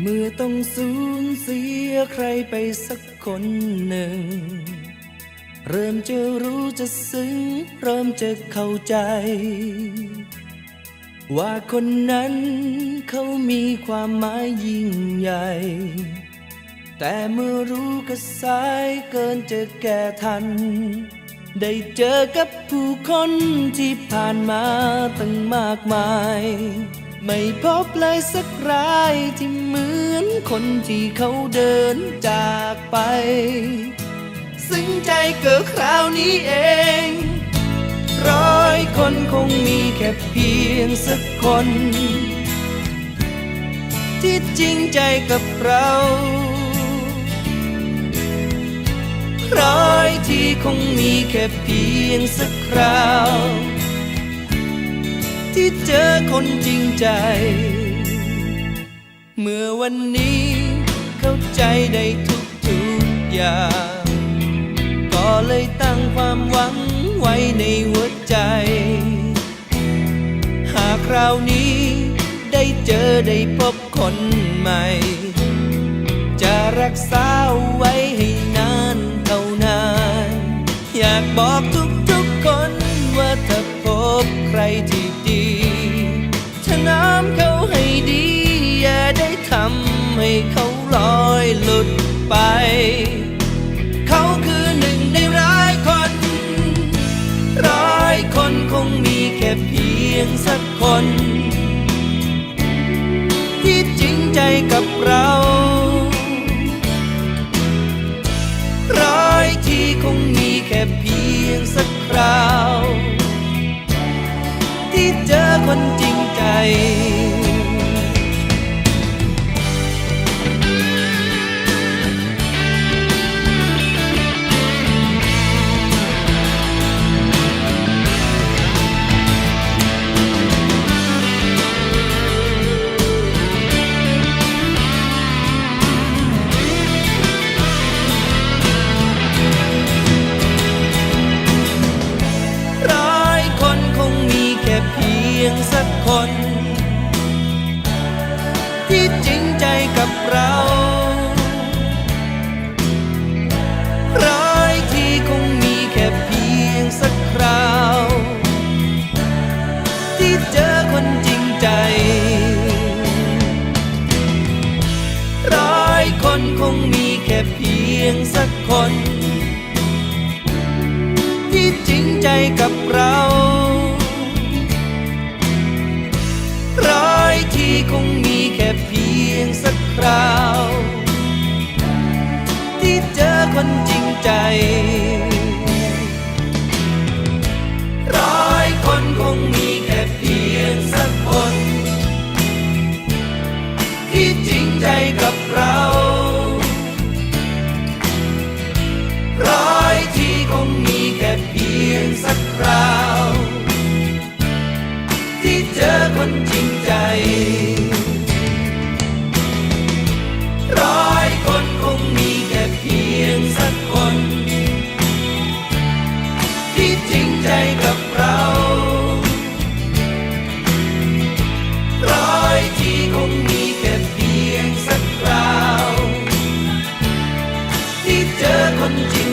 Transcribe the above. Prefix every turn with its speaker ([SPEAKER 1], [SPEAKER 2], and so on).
[SPEAKER 1] เมื่อต้องสูญเสียใครไปสักคนหนึ่ง เริ่มจะรู้จะซึ้ง เริ่มจะเข้าใจ ว่าคนนั้นเขามีความหมายยิ่งใหญ่ แต่เมื่อรู้ก็สายเกินจะแก้ทัน ได้เจอกับผู้คนที่ผ่านมาตั้งมากมาย ไม่พบเลยสักรายที่เหมือนคนที่เขาเดินจากไป ซึ้งใจเกิดคราวนี้เอง ร้อยคนคงมีแค่เพียงสักคน ที่จริงใจกับเราร้อยที่คงมีแค่เพียงสักคราว คนจริงใจ เมื่อวันนี้เข้าใจได้ทุกทุกๆอย่าง ก็เลยตั้งความหวังไว้ในหัวใจ หากคราวนี้ได้เจอได้พบคนใหม่ จะรักษาไว้ให้นานเท่านาน อยากบอก ได้ทำให้เขาลอยหลุดไป เขาคือหนึ่งในร้ายคน ร้อยคนคงมีแค่เพียงสักคน ที่จริงใจกับเราร้อยที่คงมีแค่เพียงสักคราว ที่เจอคนจริงใจ จริงใจกับเราร้อยที่คงมีแค่เพียงสักคราว ที่เจอคนจริงใจร้อยคนคงมีแค่เพียงสักคน ที่จริงใจกับเรา สั